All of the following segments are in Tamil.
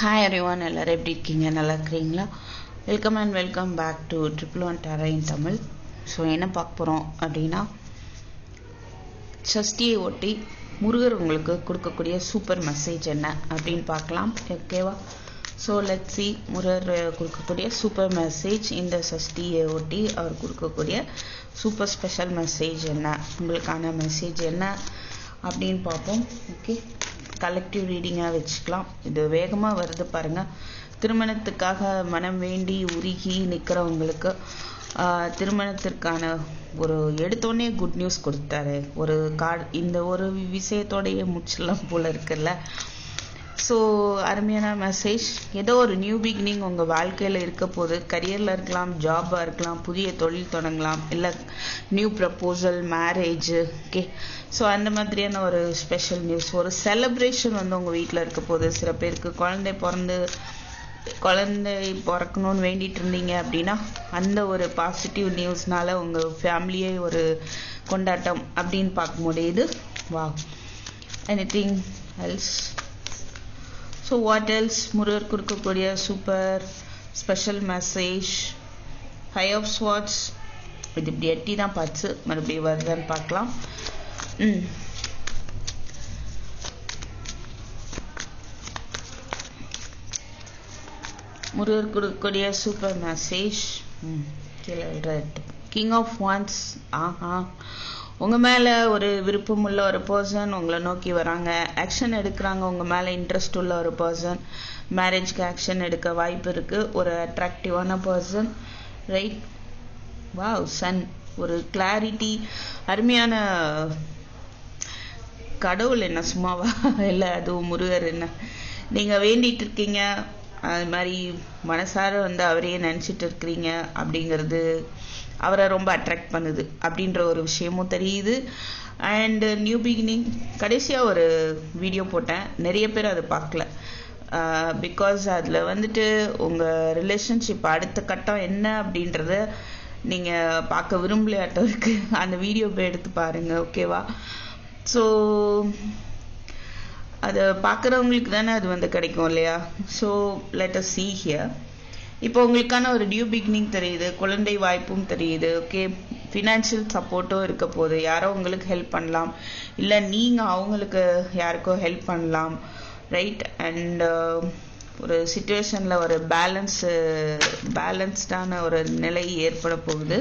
ஹாய் அறிவான் எல்லோரும் எப்படி இருக்கீங்க? நல்லா இருக்கிறீங்களா? Welcome and welcome back to triple one Dera in Tamil so என்ன பார்க்க போகிறோம் அப்படின்னா சஷ்டியை ஒட்டி முருகர் உங்களுக்கு கொடுக்கக்கூடிய சூப்பர் மெசேஜ் என்ன அப்படின்னு பார்க்கலாம். ஓகேவா ஸோ லெட் சி முருகர் கொடுக்கக்கூடிய சூப்பர் மெசேஜ் இந்த சஷ்டியை ஒட்டி அவர் கொடுக்கக்கூடிய சூப்பர் ஸ்பெஷல் மெசேஜ் என்ன? உங்களுக்கான மெசேஜ் என்ன அப்படின்னு பார்ப்போம். ஓகே கலெக்டிவ் ரீடிங்காக வச்சுக்கலாம். இது வேகமாக வருது பாருங்கள் திருமணத்துக்காக மனம் வேண்டி உருகி நிற்கிறவங்களுக்கு திருமணத்திற்கான ஒரு எடுத்தோடனே குட் நியூஸ் கொடுத்தாரு. ஒரு கா இந்த ஒரு விஷயத்தோடையே முடிச்சிடலாம் போல் இருக்குல்ல. ஸோ அருமையான மெசேஜ் ஏதோ ஒரு நியூ பிகினிங் உங்கள் வாழ்க்கையில் இருக்க போது கரியரில் இருக்கலாம் ஜாபாக இருக்கலாம் புதிய தொழில் தொடங்கலாம் இல்லை new proposal marriage okay so அந்த மாதிரியான ஒரு ஸ்பெஷல் நியூஸ் ஒரு செலப்ரேஷன் வந்து உங்கள் வீட்டில் இருக்க போது சில பேருக்கு குழந்தை பிறந்து குழந்தை பிறக்கணும்னு வேண்டிட்டு இருந்தீங்க அப்படின்னா அந்த ஒரு பாசிட்டிவ் நியூஸ்னால உங்கள் ஃபேமிலியே ஒரு கொண்டாட்டம் அப்படின்னு பார்க்க முடியுது வா anything else so what else Murugar கொடுக்கக்கூடிய super special message high of swords இது இப்படி எட்டி தான் பார்த்து மறுபடியும் வருதான்னு பார்க்கலாம். ம். முருகர் கொடுக்கக்கூடிய சூப்பர் மெசேஜ் ம் கீழே கிங் ஆஃப் ஒன்ஸ் ஆஹா. உங்கள் மேலே ஒரு விருப்பம் உள்ள ஒரு பர்சன் உங்களை நோக்கி வராங்க. ஆக்ஷன் எடுக்கிறாங்க. உங்கள் மேலே இன்ட்ரெஸ்ட் உள்ள ஒரு பர்சன் மேரேஜ்க்கு ஆக்ஷன் எடுக்க வாய்ப்பு இருக்குது ஒரு அட்ராக்டிவான பர்சன் ரைட் வாவ் சன் ஒரு கிளாரிட்டி அருமையான கடவுள் என்ன? சும்மாவா? இல்லை அதுவும் முருகர் என்ன? நீங்கள் வேண்டிட்டு இருக்கீங்க. அது மாதிரி மனசார வந்து அவரையே நினச்சிட்டு இருக்கிறீங்க அப்படிங்கிறது அவரை ரொம்ப அட்ராக்ட் பண்ணுது அப்படின்ற ஒரு விஷயமும் தெரியுது. அண்டு நியூ பிகினிங் கடைசியாக ஒரு வீடியோ போட்டேன். நிறைய பேர் அதை பார்க்கல. பிகாஸ் அதில் வந்துட்டு உங்கள் ரிலேஷன்ஷிப் அடுத்த கட்டம் என்ன அப்படின்றத நீங்கள் பார்க்க விரும்பலையாட்டவருக்கு அந்த வீடியோ போய் எடுத்து பாருங்கள் ஓகேவா ஸோ அதை பார்க்குறவங்களுக்கு தானே அது வந்து கிடைக்கும் இல்லையா? So let us see here இப்போ உங்களுக்கான ஒரு நியூ பிகினிங் தெரியுது குழந்தை வாய்ப்பும் தெரியுது ஓகே ஃபினான்ஷியல் சப்போர்ட்டும் இருக்க போகுது. யாரோ உங்களுக்கு ஹெல்ப் பண்ணலாம். இல்லை நீங்கள் அவங்களுக்கு யாருக்கோ ஹெல்ப் பண்ணலாம். ரைட் அண்ட் uh, ஒரு சுச்சுவேஷனில் ஒரு பேலன்ஸு பேலன்ஸ்டான ஒரு நிலை ஏற்பட போகுது.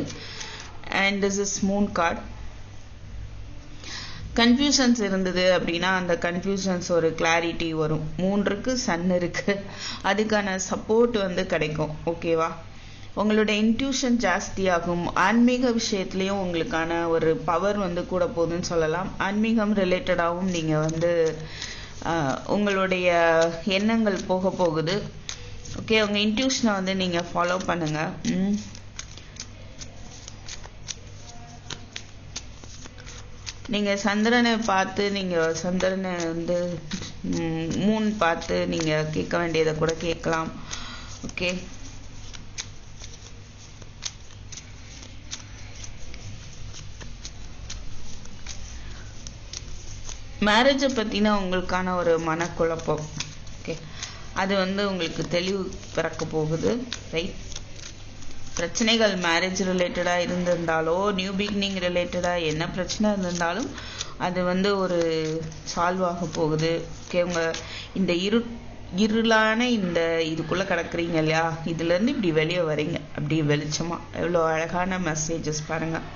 And this is moon card confusions இருந்தது அப்படின்னா அந்த கன்ஃபியூஷன்ஸ் ஒரு கிளாரிட்டி வரும். மூன்றுக்கு சன் இருக்கு. அதுக்கான சப்போர்ட் வந்து கிடைக்கும். ஓகேவா உங்களோட இன்ட்யூஷன் ஜாஸ்தியாகும். ஆன்மீக விஷயத்துலேயும் உங்களுக்கான ஒரு பவர் வந்து கூட போகுதுன்னு சொல்லலாம். ஆன்மீகம் ரிலேட்டடாகவும் நீங்கள் வந்து உங்களுடைய எண்ணங்கள் போக போகுது. ஓகே உங்கள் இன்ட்யூஷனை வந்து நீங்கள் ஃபாலோ பண்ணுங்கள் நீங்கள் சந்திரனை பார்த்து நீங்கள் சந்திரனை வந்து மூன் பார்த்து நீங்கள் கேட்க வேண்டியதை கூட கேட்கலாம். ஓகே மேரேஜை பற்றின உங்களுக்கான ஒரு மனக்குழப்பம். ஓகே அது வந்து உங்களுக்கு தெளிவு பிறக்க போகுது. ரைட் பிரச்சனைகள் மேரேஜ் ரிலேட்டடாக இருந்திருந்தாலோ நியூ பிகினிங் ரிலேட்டடாக என்ன பிரச்சனை இருந்திருந்தாலும் அது வந்து ஒரு சால்வ் ஆக போகுது. இவங்க உங்கள் இந்த இரு இருளான இந்த இதுக்குள்ளே கிடக்குறீங்க இல்லையா? இதுலேருந்து இப்படி வெளியே வரீங்க. அப்படி வெளிச்சமாக எவ்வளோ அழகான மெசேஜஸ் பாருங்கள்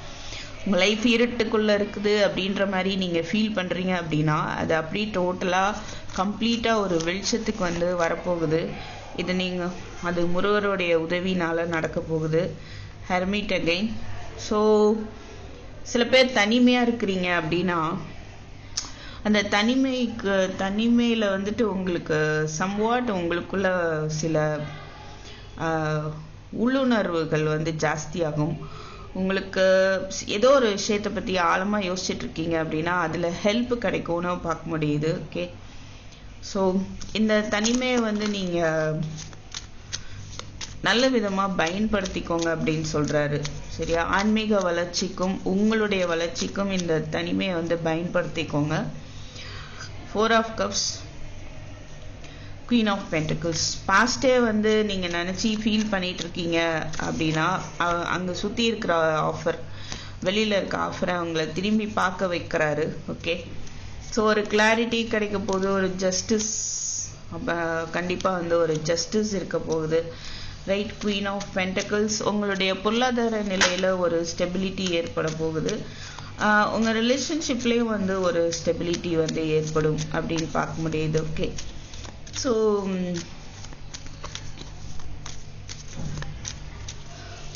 உங்கள் லைஃப் இருட்டுக்குள்ளே இருக்குது அப்படின்ற மாதிரி நீங்கள் ஃபீல் பண்ணுறீங்க அப்படின்னா அது அப்படியே டோட்டலாக கம்ப்ளீட்டாக ஒரு வெளிச்சத்துக்கு வந்து வரப்போகுது. இது நீங்கள் அது முருகருடைய உதவினால் நடக்க போகுது. ஹெர்மிட் அகைன் ஸோ சில பேர் தனிமையாக இருக்கிறீங்க அப்படின்னா அந்த தனிமைக்கு தனிமையில் வந்துட்டு உங்களுக்கு சம்வாட் உங்களுக்குள்ள சில உள்ளுணர்வுகள் வந்து ஜாஸ்தியாகும். உங்களுக்கு ஏதோ ஒரு விஷயத்தை பற்றி ஆழமாக யோசிச்சுட்டு இருக்கீங்க அப்படின்னா அதில் ஹெல்ப் கிடைக்கும்னு பார்க்க முடியுது. ஓகே ஸோ இந்த தனிமையை வந்து நீங்கள் நல்ல விதமாக பயன்படுத்திக்கோங்க அப்படின்னு சொல்கிறாரு சரியா? ஆன்மீக வளர்ச்சிக்கும் உங்களுடைய வளர்ச்சிக்கும் இந்த தனிமையை வந்து பயன்படுத்திக்கோங்க. Four of cups queen of pentacles paste வந்து நீங்கள் நினச்சி ஃபீல் பண்ணிகிட்டு இருக்கீங்க அப்படின்னா அங்கே சுற்றி இருக்கிற ஆஃபர் வெளியில் இருக்க ஆஃபரை அவங்கள திரும்பி பார்க்க வைக்கிறாரு. ஓகே ஸோ ஒரு கிளாரிட்டி கிடைக்க போகுது ஒரு ஜஸ்டிஸ் அப்போ கண்டிப்பாக வந்து ஒரு ஜஸ்டிஸ் இருக்க போகுது. ரைட் குவீன் ஆஃப் பென்டக்கிள்ஸ் உங்களுடைய பொருளாதார நிலையில் ஒரு ஸ்டெபிலிட்டி ஏற்பட போகுது. உங்கள் ரிலேஷன்ஷிப்லேயும் வந்து ஒரு ஸ்டெபிலிட்டி வந்து ஏற்படும் அப்படின்னு பார்க்க முடியுது ஓகே ஸோ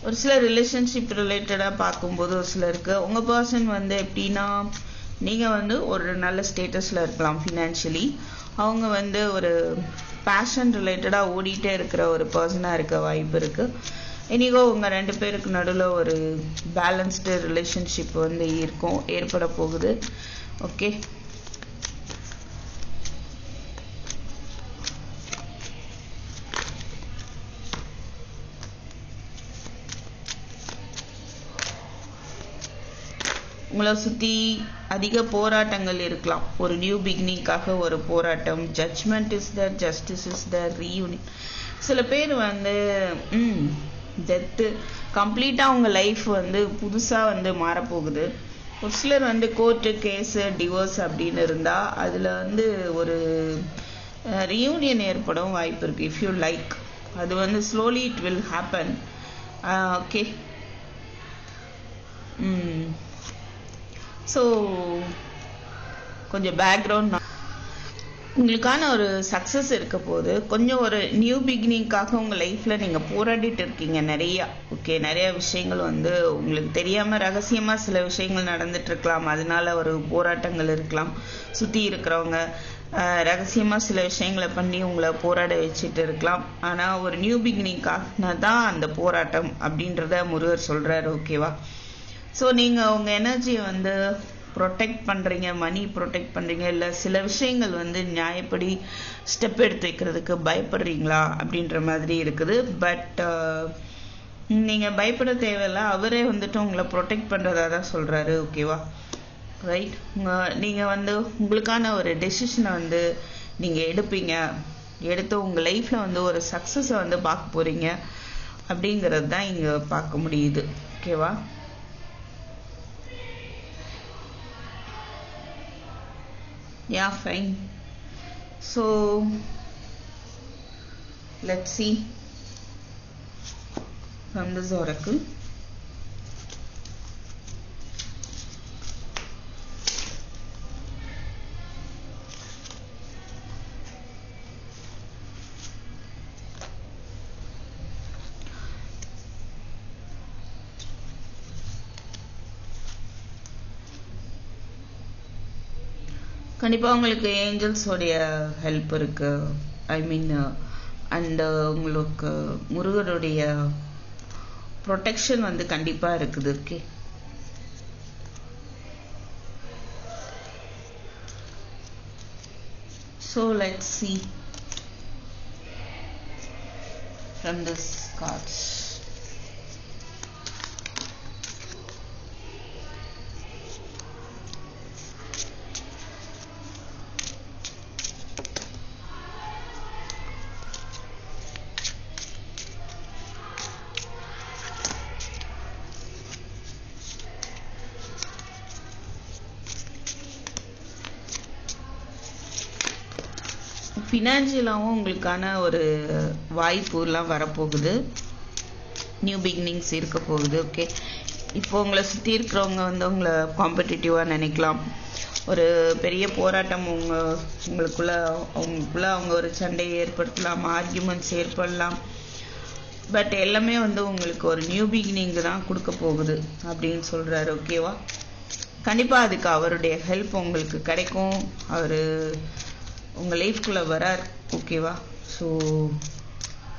ஒரு சில ரிலேஷன்ஷிப் ரிலேட்டடாக பார்க்கும்போது ஒரு சிலருக்கு உங்கள் பர்சன் வந்து எப்படின்னா நீங்கள் வந்து ஒரு நல்ல ஸ்டேட்டஸில் இருக்கலாம் ஃபினான்ஷியலி அவங்க வந்து ஒரு பேஷன் ரிலேட்டடாக ஓடிட்டே இருக்கிற ஒரு பர்சனாக இருக்க வாய்ப்பு இருக்குது இனிகோ உங்கள் ரெண்டு பேருக்கு நடுவில் ஒரு பேலன்ஸ்டு ரிலேஷன்ஷிப் வந்து இருக்கும் ஏற்பட போகுது. ஓகே உங்களை சுற்றி அதிக போராட்டங்கள் இருக்கலாம். ஒரு நியூ பிகினிங்காக ஒரு போராட்டம். Judgement is there justice is there reunion சில பேர் வந்து ம் டெத்து கம்ப்ளீட்டாக அவங்க லைஃப் வந்து புதுசாக வந்து மாறப்போகுது. ஒரு சிலர் வந்து கோர்ட்டு கேஸு டிவோர்ஸ் அப்படின்னு இருந்தால் அதில் வந்து ஒரு ரியூனியன் ஏற்படும் வாய்ப்பு இருக்குது இஃப் யூ லைக் அது வந்து slowly it will happen okay hmm. So கொஞ்சம் பேக்ரவுண்ட் உங்களுக்கான ஒரு சக்ஸஸ் இருக்க போது கொஞ்சம் ஒரு நியூ பிகினிங்காக உங்கள் லைஃப்பில் நீங்கள் போராடிட்டு இருக்கீங்க நிறையா. ஓகே நிறைய விஷயங்கள் வந்து உங்களுக்கு தெரியாமல் ரகசியமாக சில விஷயங்கள் நடந்துட்டு இருக்கலாம். அதனால ஒரு போராட்டங்கள் இருக்கலாம். சுற்றி இருக்கிறவங்க ரகசியமாக சில விஷயங்களை பண்ணி உங்களை போராட வச்சுட்டு இருக்கலாம். ஆனால் ஒரு நியூ பிகினிங்காக தான் அந்த போராட்டம் அப்படின்றத முருகர் சொல்கிறார் ஓகேவா ஸோ நீங்கள் உங்கள் எனர்ஜியை வந்து ப்ரொடெக்ட் பண்ணுறீங்க மணி ப்ரொடெக்ட் பண்ணுறீங்க இல்லை சில விஷயங்கள் வந்து நியாயப்படி ஸ்டெப் எடுத்து வைக்கிறதுக்கு பயப்படுறீங்களா அப்படின்ற மாதிரி இருக்குது. பட் uh, நீங்கள் பயப்பட தேவையில்ல. அவரே வந்துட்டு உங்களை ப்ரொடெக்ட் பண்ணுறதா தான் சொல்கிறாரு ஓகேவா ரைட் நீங்கள் வந்து உங்களுக்கான ஒரு டெசிஷனை வந்து நீங்கள் எடுப்பீங்க. எடுத்து உங்கள் லைஃப்பில் வந்து ஒரு சக்ஸஸை வந்து பார்க்க போகிறீங்க அப்படிங்கிறது தான் இங்கே பார்க்க முடியுது ஓகேவா yeah fine. So let's see. From this oracle கண்டிப்பாக உங்களுக்கு ஏஞ்சல்ஸோடைய ஹெல்ப் இருக்கு. ஐ மீன் அண்ட் உங்களுக்கு முருகருடைய ப்ரொடெக்ஷன் வந்து கண்டிப்பாக இருக்குது. Okay so let see from this cards ஃபினான்ஷியலாகவும் உங்களுக்கான ஒரு வாய்ப்புலாம் வரப்போகுது. நியூ பிகினிங்ஸ் இருக்க போகுது ஓகே இப்போ உங்களை சுற்றி இருக்கிறவங்க வந்து உங்களை காம்படிட்டிவாக நினைக்கலாம். ஒரு பெரிய போராட்டம் உங்க உங்களுக்குள்ள அவங்களுக்குள்ள அவங்க ஒரு சண்டையை ஏற்படுத்தலாம் ஆர்கியூமெண்ட்ஸ் ஏற்படலாம். பட் எல்லாமே வந்து உங்களுக்கு ஒரு நியூ பிகினிங் தான் கொடுக்க போகுது அப்படின்னு சொல்கிறாரு ஓகேவா கண்டிப்பாக அதுக்கு அவருடைய ஹெல்ப் உங்களுக்கு கிடைக்கும். அவர் உங்கள் லைஃப்குள்ளே வரார் ஓகேவா ஸோ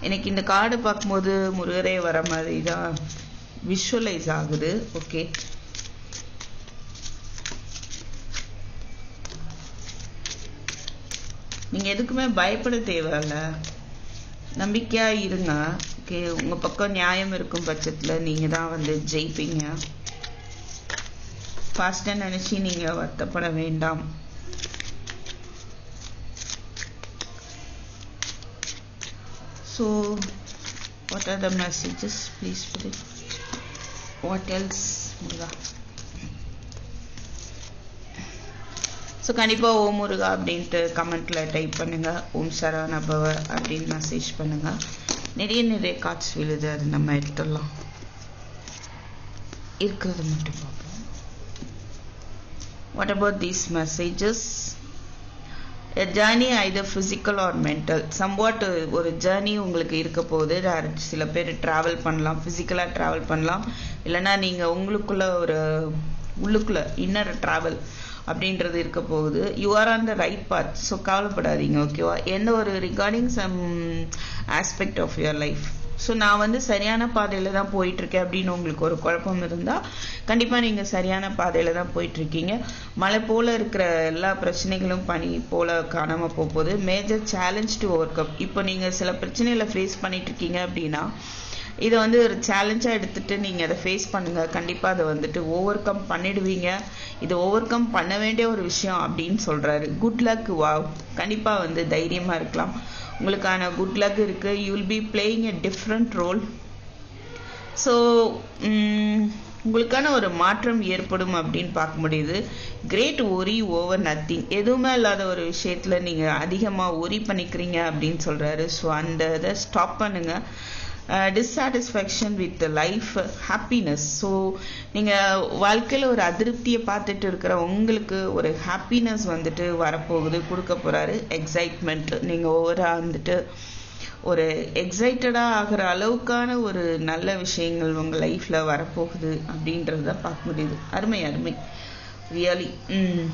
எனக்கு இந்த கார்டு பார்க்கும்போது முருகரே வர மாதிரி தான் விஷுவலைஸ் ஆகுது ஓகே நீங்கள் எதுக்குமே பயப்பட தேவையில்ல. நம்பிக்கையாக இருங்க ஓகே உங்கள் பக்கம் நியாயம் இருக்கும் பட்சத்தில் நீங்கள் தான் வந்து ஜெயிப்பீங்க. ஃபாஸ்ட்டாக நினச்சி நீங்கள் வருத்தப்பட வேண்டாம். So what are the messages please put it what else முருகா ஸோ கண்டிப்பாக ஓம் முருகா அப்படின்ட்டு கமெண்ட்டில் டைப் பண்ணுங்கள் ஓம் சரவண பவ அப்படின்னு மெசேஜ் பண்ணுங்கள் நிறைய நிறைய கார்ட்ஸ் விழுது. அது நம்ம எடுத்துடலாம். இருக்கிறது மட்டும் பார்ப்போம். What about these messages a journey either or or mental. Somewhat ஒரு ஜேர்னி உங்களுக்கு இருக்க போகுது. சில பேர் ட்ராவல் பண்ணலாம். ஃபிசிக்கலாக ட்ராவல் பண்ணலாம். இல்லைன்னா நீங்கள் உங்களுக்குள்ள ஒரு உள்ளுக்குள்ள இன்னர் ட்ராவல் அப்படின்றது இருக்க போகுது. You are on the right path so கவலைப்படாதீங்க ஓகேவா எந்த ஒரு regarding some aspect of your life so நான் வந்து சரியான பாதையில் தான் போயிட்டுருக்கேன் அப்படின்னு உங்களுக்கு ஒரு குழப்பம் இருந்தால் கண்டிப்பாக நீங்கள் சரியான பாதையில் தான் போயிட்டுருக்கீங்க. மழை போல் இருக்கிற எல்லா பிரச்சனைகளும் பனி போல் காணாமல் போகுது. Major challenge to overcome இப்போ நீங்கள் சில பிரச்சனைகளை ஃபேஸ் பண்ணிகிட்ருக்கீங்க அப்படின்னா இதை வந்து ஒரு சேலஞ்சாக எடுத்துகிட்டு நீங்கள் அதை ஃபேஸ் பண்ணுங்கள் கண்டிப்பாக அதை வந்துட்டு ஓவர் கம் பண்ணிடுவீங்க. இது ஓவர் கம் பண்ண வேண்டிய ஒரு விஷயம் அப்படின்னு சொல்கிறாரு குட் லக் வா கண்டிப்பாக வந்து தைரியமாக இருக்கலாம். உங்களுக்கான குட் லக் இருக்குது you will be playing a different role so உங்களுக்கான ஒரு மாற்றம் ஏற்படும் அப்படின்னு பார்க்க முடியுது. கிரேட் ஒரி ஓவர் நத்திங் எதுவுமே இல்லாத ஒரு விஷயத்தில் நீங்கள் அதிகமாக ஒரி பண்ணிக்கிறீங்க அப்படின்னு சொல்கிறாரு ஸோ அந்த இதை ஸ்டாப் பண்ணுங்கள் dissatisfaction with life happiness so நீங்கள் வாழ்க்கையில் ஒரு அதிருப்தியை பார்த்துட்டு இருக்கிற உங்களுக்கு ஒரு ஹாப்பினஸ் வந்துட்டு வரப்போகுது கொடுக்க போகிறாரு எக்ஸைட்மெண்ட் நீங்கள் ஓவராக வந்துட்டு ஒரு எக்ஸைட்டடாக ஆகிற அளவுக்கான ஒரு நல்ல விஷயங்கள் உங்கள் லைஃப்பில் வரப்போகுது அப்படின்றத பார்க்க முடியுது. அருமை அருமை. ரியலி ம்.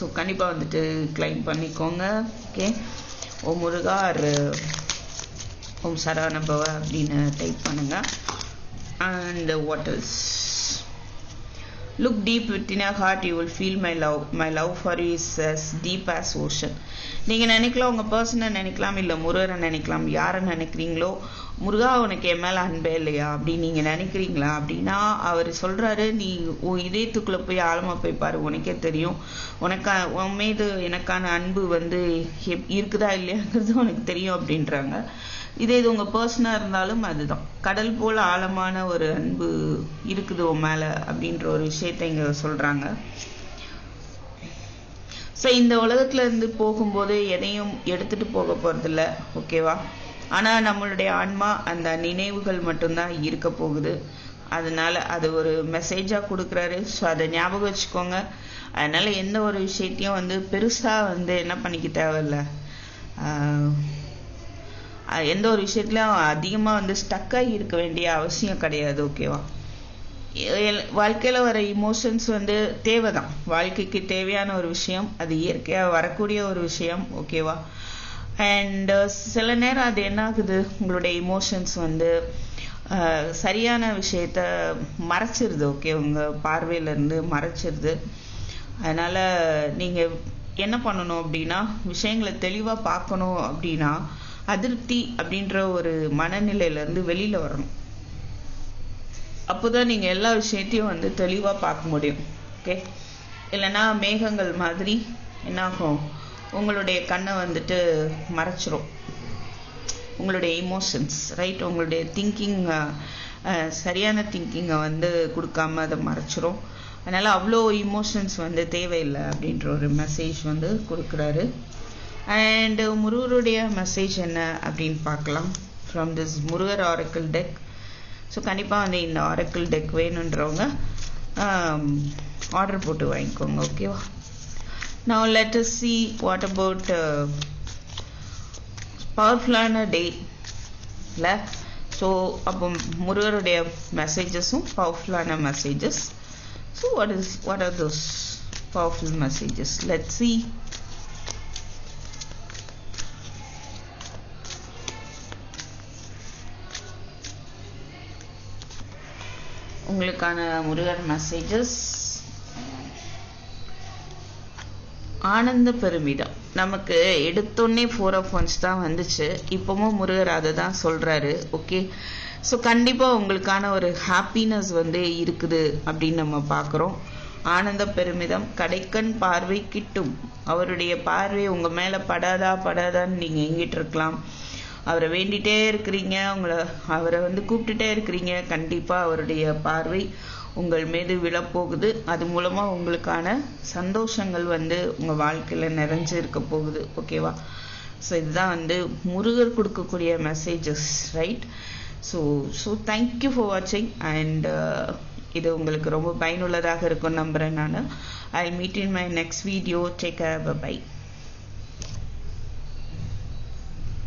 ஸோ கண்டிப்பாக வந்துட்டு கிளைம் பண்ணிக்கோங்க. ஓகே ஓ முருகா ஓம் சரவண பவ அப்படின்னு டைப் பண்ணுங்க. And waters look deep within a heart you will feel my love my love for you is as deep as ocean நீங்கள் நினைக்கலாம் உங்கள் பர்சனை நினைக்கலாம் இல்லை முருகரை நினைக்கலாம் யாரை நினைக்கிறீங்களோ முருகா உனக்கு என் மேலே அன்பே இல்லையா அப்படின்னு நீங்கள் நினைக்கிறீங்களா அப்படின்னா அவர் சொல்கிறாரு நீ உன் இதயத்துக்குள்ளே போய் ஆழமாக போய் பாரு உனக்கே தெரியும். உனக்கா உன் மீது எனக்கான அன்பு வந்து இருக்குதா இல்லையாங்கிறது உனக்கு தெரியும் அப்படின்றாங்க. இதே இது உங்கள் பர்சனாக இருந்தாலும் அதுதான். கடல் போல் ஆழமான ஒரு அன்பு இருக்குது உன் மேலே அப்படின்ற ஒரு விஷயத்தை இங்கே சொல்கிறாங்க ஸோ இந்த உலகத்துல இருந்து போகும்போது எதையும் எடுத்துட்டு போக போகிறதில்ல ஓகேவா ஆனால் நம்மளுடைய ஆன்மா அந்த நினைவுகள் மட்டும்தான் இருக்க போகுது. அதனால அது ஒரு மெசேஜாக கொடுக்குறாரு. ஸோ அதை ஞாபகம் வச்சுக்கோங்க. அதனால எந்த ஒரு விஷயத்தையும் வந்து பெருசாக வந்து என்ன பண்ணிக்க தேவையில்ல. எந்த ஒரு விஷயத்துலையும் அதிகமாக வந்து ஸ்டக்காகி இருக்க வேண்டிய அவசியம் கிடையாது ஓகேவா வாழ்க்கையில் வர இமோஷன்ஸ் வந்து தேவை தான் வாழ்க்கைக்கு தேவையான ஒரு விஷயம் அது இயற்கையாக வரக்கூடிய ஒரு விஷயம் ஓகேவா அண்ட் uh, சில நேரம் அது என்ன ஆகுது உங்களுடைய இமோஷன்ஸ் வந்து uh, சரியான விஷயத்த மறைச்சிருது ஓகே உங்கள் பார்வையிலேருந்து மறைச்சிருது. அதனால் நீங்கள் என்ன பண்ணணும் அப்படின்னா விஷயங்களை தெளிவாக பார்க்கணும் அப்படின்னா அதிருப்தி அப்படின்ற ஒரு மனநிலையிலேருந்து வெளியில் வரணும். அப்போதான் நீங்கள் எல்லா விஷயத்தையும் வந்து தெளிவாக பார்க்க முடியும். ஓகே இல்லைன்னா மேகங்கள் மாதிரி என்னாகும்? உங்களுடைய கண்ணை வந்துட்டு மறைச்சிரும். உங்களுடைய இமோஷன்ஸ் ரைட் உங்களுடைய திங்கிங் சரியான திங்கிங்கை வந்து கொடுக்காம அதை மறைச்சிரும். அதனால் அவ்வளோ இமோஷன்ஸ் வந்து தேவையில்லை அப்படின்ற ஒரு மெசேஜ் வந்து கொடுக்குறாரு. அண்ட் முருகருடைய மெசேஜ் என்ன அப்படின்னு பார்க்கலாம். ஃப்ரம் திஸ் முருகர் ஆரக்கிள் டெக் ஸோ கண்டிப்பாக வந்து இந்த ஆரக்கிள் டெக் வேணுன்றவங்க um, ஆர்டர் போட்டு வாங்கிக்கோங்க ஓகேவா நான் லெட் us வாட் அபவுட் பவர்ஃபுல்லான டே இல்லை ஸோ அப்போ முருகருடைய மெசேஜஸும் பவர்ஃபுல்லான messages so what is what are those powerful messages let see உங்களுக்கான முருகர் மெசேஜஸ் ஆனந்த பெருமிதம். நமக்கு எடுத்தோடனே ஃபோர் ஆஃப் ஒன்ஸ் தான் வந்துச்சு. இப்போவும் முருகர் அதை தான் சொல்கிறாரு ஓகே ஸோ கண்டிப்பாக உங்களுக்கான ஒரு ஹாப்பினஸ் வந்து இருக்குது அப்படின்னு நம்ம பார்க்குறோம். ஆனந்த பெருமிதம். கடைக்கண் பார்வை கிட்டும். அவருடைய பார்வை உங்கள் மேலே படாதா படாதான்னு நீங்கள் எங்கிட்டு இருக்கலாம் அவரை வேண்டிகிட்டே இருக்கிறீங்க உங்களை அவரை வந்து கூப்பிட்டுட்டே இருக்கிறீங்க. கண்டிப்பாக அவருடைய பார்வை உங்கள் மீது விழப்போகுது. அது மூலமாக உங்களுக்கான சந்தோஷங்கள் வந்து உங்கள் வாழ்க்கையில் நிறைஞ்சு இருக்க போகுது. ஓகேவா ஸோ இதுதான் வந்து முருகர் கொடுக்கக்கூடிய messages right so so thank you for வாட்சிங் அண்ட் இது உங்களுக்கு ரொம்ப பயனுள்ளதாக இருக்கும் நம்புகிறேன் நான். I meet in my next video take bye